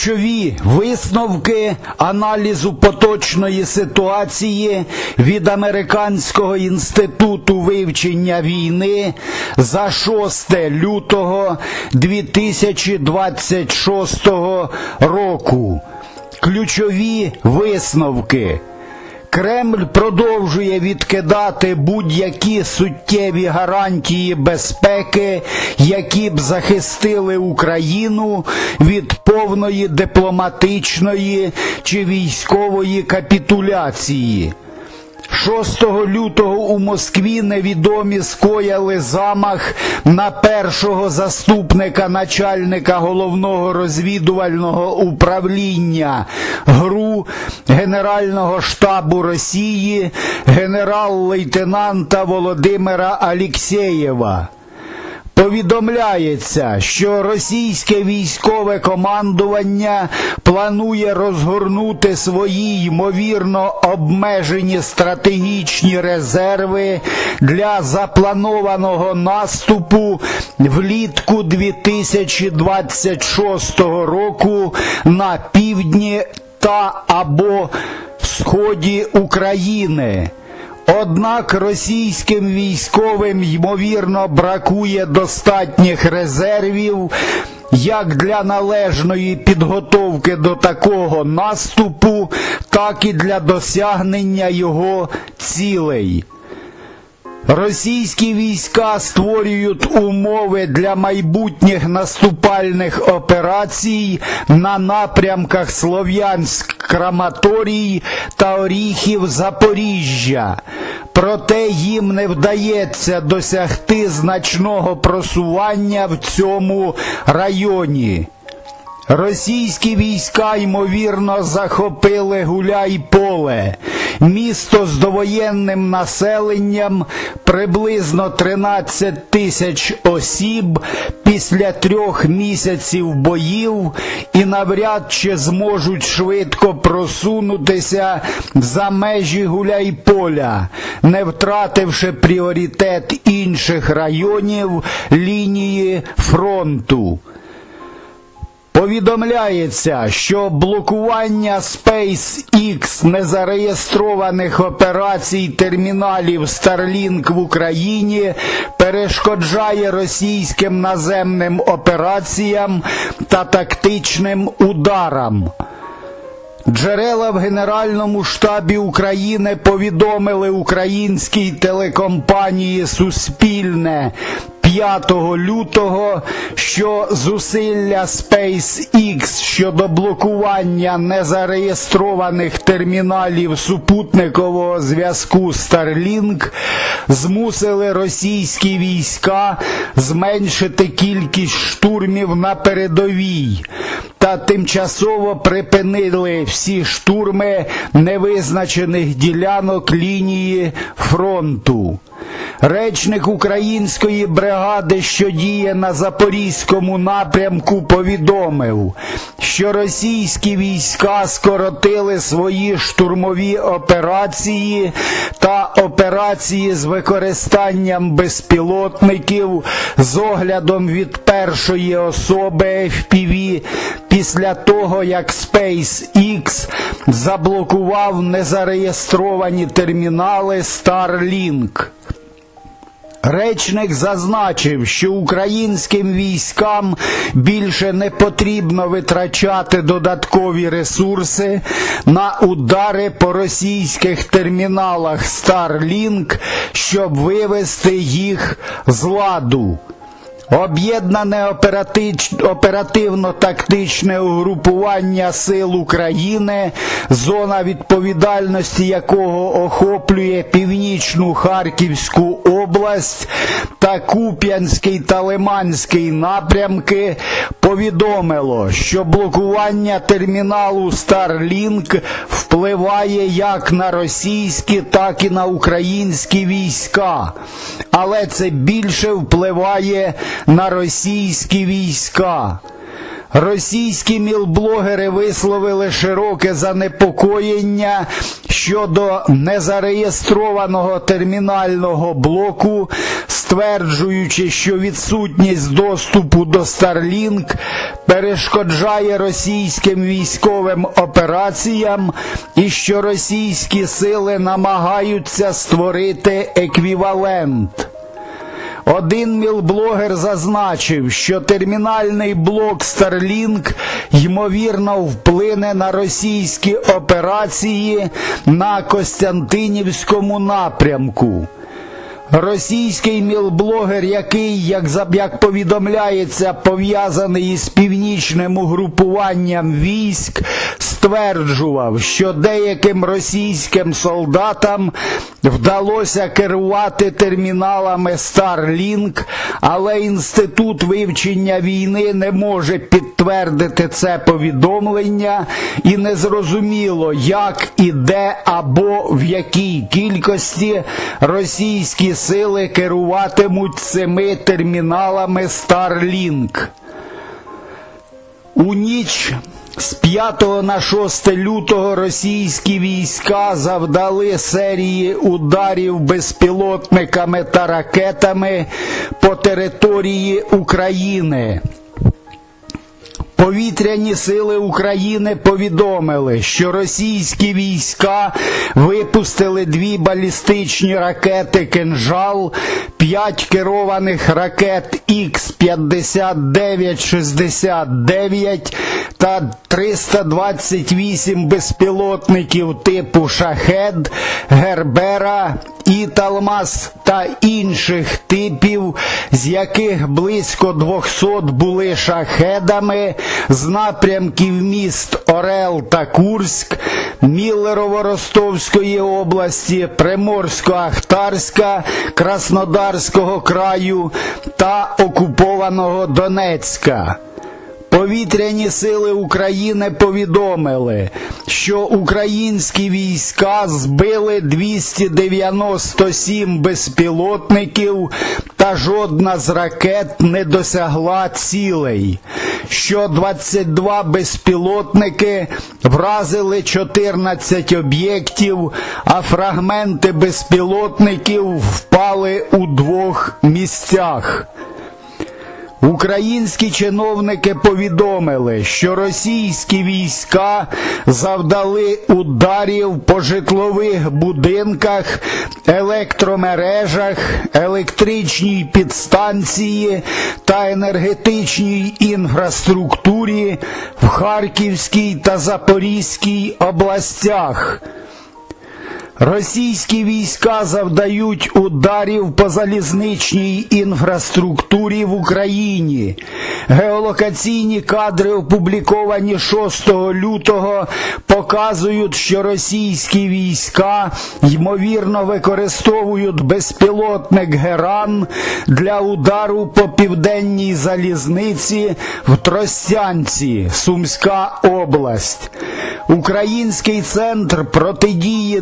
Ключові висновки аналізу поточної ситуації від Американського інституту вивчення війни за 6 лютого 2026 року. Ключові висновки. Кремль продовжує відкидати будь-які суттєві гарантії безпеки, які б захистили Україну від повної дипломатичної чи військової капітуляції. 6 лютого у Москві невідомі скояли замах на першого заступника начальника головного розвідувального управління ГРУ Генерального штабу Росії генерал-лейтенанта Володимира Алєксєєва. Повідомляється, що російське військове командування планує розгорнути свої ймовірно обмежені стратегічні резерви для запланованого наступу влітку 2026 року на півдні та або сході України. Однак російським військовим ймовірно бракує достатніх резервів як для належної підготовки до такого наступу, так і для досягнення його цілей. Російські війська створюють умови для майбутніх наступальних операцій на напрямках Слов'янськ, Краматорій та Оріхів Запоріжжя. Проте їм не вдається досягти значного просування в цьому районі. Російські війська, ймовірно, захопили Гуляй-Поле, місто з довоєнним населенням приблизно 13 тисяч осіб після трьох місяців боїв і навряд чи зможуть швидко просунутися за межі Гуляй-Поля, не втративши пріоритет інших районів лінії фронту. Повідомляється, що блокування SpaceX незареєстрованих операцій терміналів Starlink в Україні перешкоджає російським наземним операціям та тактичним ударам. Джерела в Генеральному штабі України повідомили українській телекомпанії Суспільне 5 лютого, що зусилля SpaceX щодо блокування незареєстрованих терміналів супутникового зв'язку Starlink змусили російські війська зменшити кількість штурмів на передовій та тимчасово припинили всі штурми невизначених ділянок лінії фронту. Речник української бригади, що діє на Запорізькому напрямку, повідомив, що російські війська скоротили свої штурмові операції та операції з використанням безпілотників з оглядом від першої особи FPV після того, як SpaceX заблокував незареєстровані термінали Starlink. Речник зазначив, що українським військам більше не потрібно витрачати додаткові ресурси на удари по російських терміналах Starlink, щоб вивести їх з ладу. Об'єднане оперативно-тактичне угрупування сил України, зона відповідальності якого охоплює північну Харківську область та Куп'янський та Лиманський напрямки, повідомило, що блокування терміналу Starlink впливає як на російські, так і на українські війська, але це більше впливає на російські війська. Російські мілблогери висловили широке занепокоєння щодо незареєстрованого термінального блоку, стверджуючи, що відсутність доступу до Starlink перешкоджає російським військовим операціям і що російські сили намагаються створити еквівалент. Один мілблогер зазначив, що термінальний блок Starlink ймовірно вплине на російські операції на Костянтинівському напрямку. Російський мілблогер, який, як, як повідомляється, пов'язаний із північним угрупуванням військ, стверджував, що деяким російським солдатам вдалося керувати терміналами Starlink, але Інститут вивчення війни не може підтвердити це повідомлення і незрозуміло, як і де або в якій кількості російські сили керуватимуть цими терміналами Starlink. У ніч з 5 на 6 лютого російські війська завдали серії ударів безпілотниками та ракетами по території України. Повітряні сили України повідомили, що російські війська випустили дві балістичні ракети «Кинжал», п'ять керованих ракет Х-59-69 та 328 безпілотників типу «Шахед», «Гербера», «Італмас» та інших типів, з яких близько 200 були шахедами з напрямків міст Орел та Курськ, Міллерово-Ростовської області, Приморсько-Ахтарська, Краснодарського краю та окупованого Донецька. Повітряні сили України повідомили, що українські війська збили 297 безпілотників та жодна з ракет не досягла цілей. Що 22 безпілотники вразили 14 об'єктів, а фрагменти безпілотників впали у двох місцях. Українські чиновники повідомили, що російські війська завдали ударів по житлових будинках, електромережах, електричній підстанції та енергетичній інфраструктурі в Харківській та Запорізькій областях. Російські війська завдають ударів по залізничній інфраструктурі в Україні. Геолокаційні кадри, опубліковані 6 лютого, показують, що російські війська ймовірно використовують безпілотник Геран для удару по південній залізниці в Тростянці, Сумська область. Український центр протидії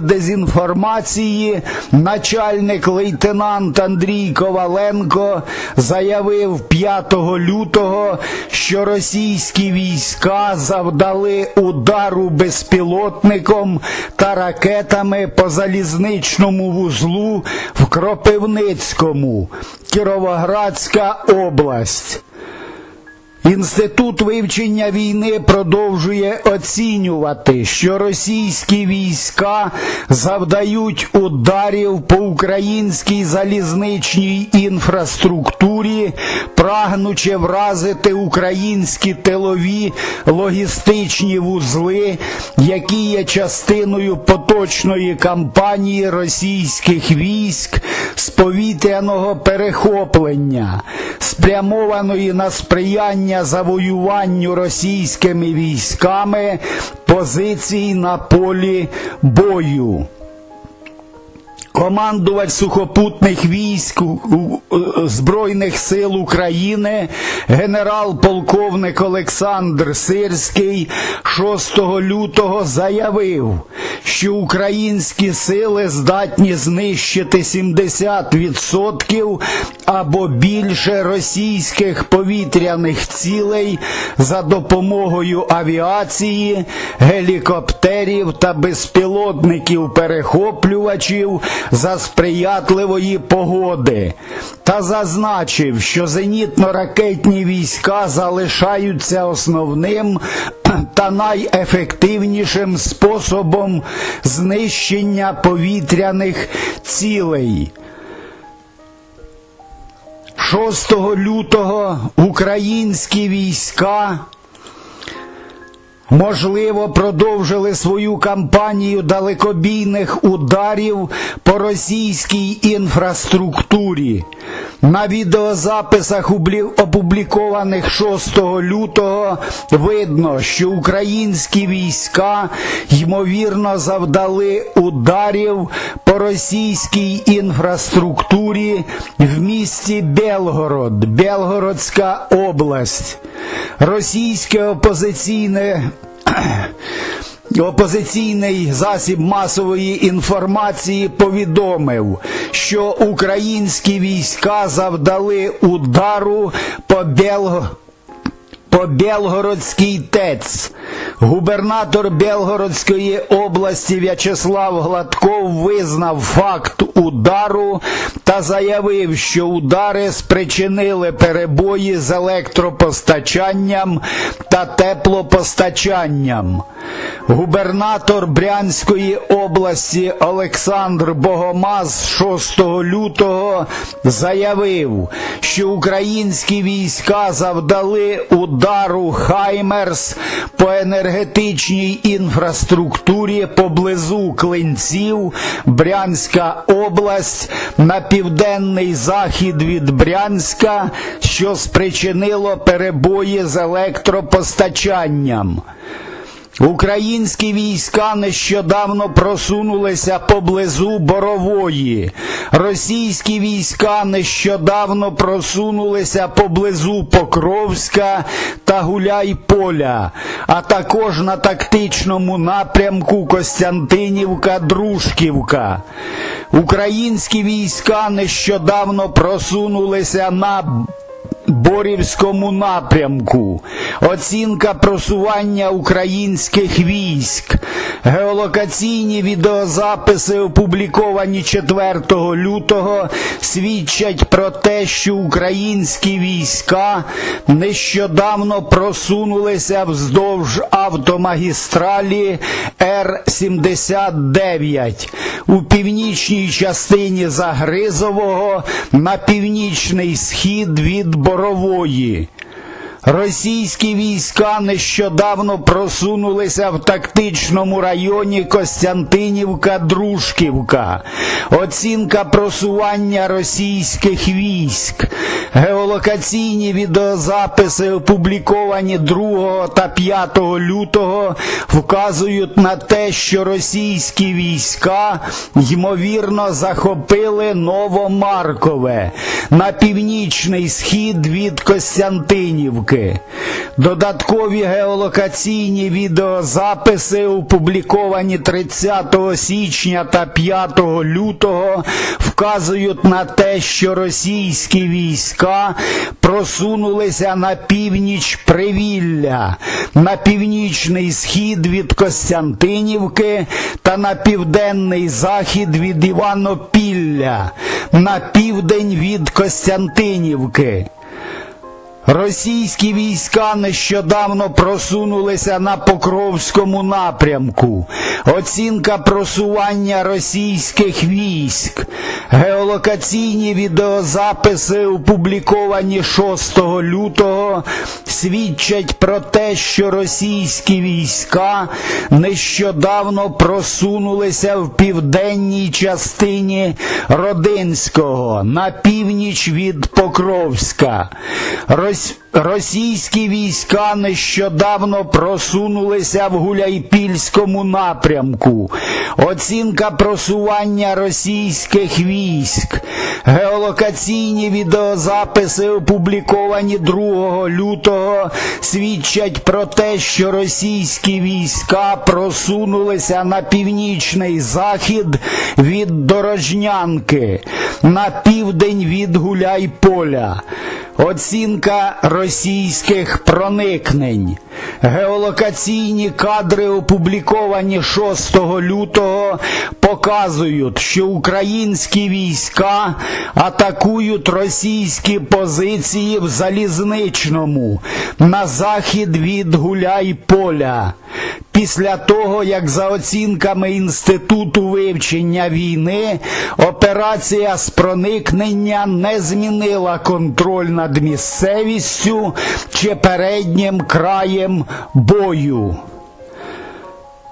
дезінформації, начальник лейтенант Андрій Коваленко заявив 5 лютого, що російські війська завдали удару безпілотником та ракетами по залізничному вузлу в Кропивницькому, Кіровоградська область. Інститут вивчення війни продовжує оцінювати, що російські війська завдають ударів по українській залізничній інфраструктурі, прагнучи вразити українські тилові логістичні вузли, які є частиною поточної кампанії російських військ з повітряного перехоплення, спрямованої на сприяння завоюванню російськими військами позицій на полі бою. Командувач сухопутних військ у- Збройних сил України генерал-полковник Олександр Сирський 6 лютого заявив, що українські сили здатні знищити 70% або більше російських повітряних цілей за допомогою авіації, гелікоптерів та безпілотників-перехоплювачів за сприятливої погоди та зазначив, що зенітно-ракетні війська залишаються основним та найефективнішим способом знищення повітряних цілей. 6 лютого українські війська можливо продовжили свою кампанію далекобійних ударів по російській інфраструктурі. На відеозаписах опублікованих 6 лютого видно, що українські війська ймовірно завдали ударів по російській інфраструктурі в місті Белгород, Белгородська область. Російське опозиційне Опозиційний засіб масової інформації повідомив, що українські війська завдали удару по Белгороду по Белгородський ТЕЦ. Губернатор Белгородської області В'ячеслав Гладков визнав факт удару та заявив, що удари спричинили перебої з електропостачанням та теплопостачанням. Губернатор Брянської області Олександр Богомаз 6 лютого заявив, що українські війська завдали удару Хаймерс по енергетичній інфраструктурі поблизу Клинців, Брянська область на південний захід від Брянська, що спричинило перебої з електропостачанням. Українські війська нещодавно просунулися поблизу Борової. Російські війська нещодавно просунулися поблизу Покровська та Гуляйполя, а також на тактичному напрямку Костянтинівка-Дружківка. Українські війська нещодавно просунулися на Борівському напрямку. Оцінка просування українських військ. Геолокаційні відеозаписи, опубліковані 4 лютого, свідчать про те, що українські війська нещодавно просунулися вздовж автомагістралі Р-79 у північній частині Загризового на північний схід від Борової. Російські війська нещодавно просунулися в тактичному районі Костянтинівка-Дружківка. Оцінка просування російських військ. Геолокаційні відеозаписи, опубліковані 2 та 5 лютого, вказують на те, що російські війська ймовірно захопили Новомаркове на північний схід від Костянтинівки. Додаткові геолокаційні відеозаписи, опубліковані 30 січня та 5 лютого, вказують на те, що російські війська просунулися на північ Привілля, на північний схід від Костянтинівки та на південний захід від Іванопілля, на південь від Костянтинівки. Російські війська нещодавно просунулися на Покровському напрямку. Оцінка просування російських військ. Геолокаційні відеозаписи, опубліковані 6 лютого, свідчать про те, що російські війська нещодавно просунулися в південній частині Родинського на північ від Покровська. Російські Ось російські війська нещодавно просунулися в Гуляйпільському напрямку. Оцінка просування російських військ. Геолокаційні відеозаписи, опубліковані 2 лютого, свідчать про те, що російські війська просунулися на північний захід від Дорожнянки, на південь від Гуляйполя. Оцінка російських проникнень. Геолокаційні кадри, опубліковані 6 лютого, показують, що українські війська атакують російські позиції в Залізничному на захід від Гуляйполя. Після того, як за оцінками Інституту вивчення війни, операція з проникнення не змінила контроль над місцевістю чи переднім краєм бою.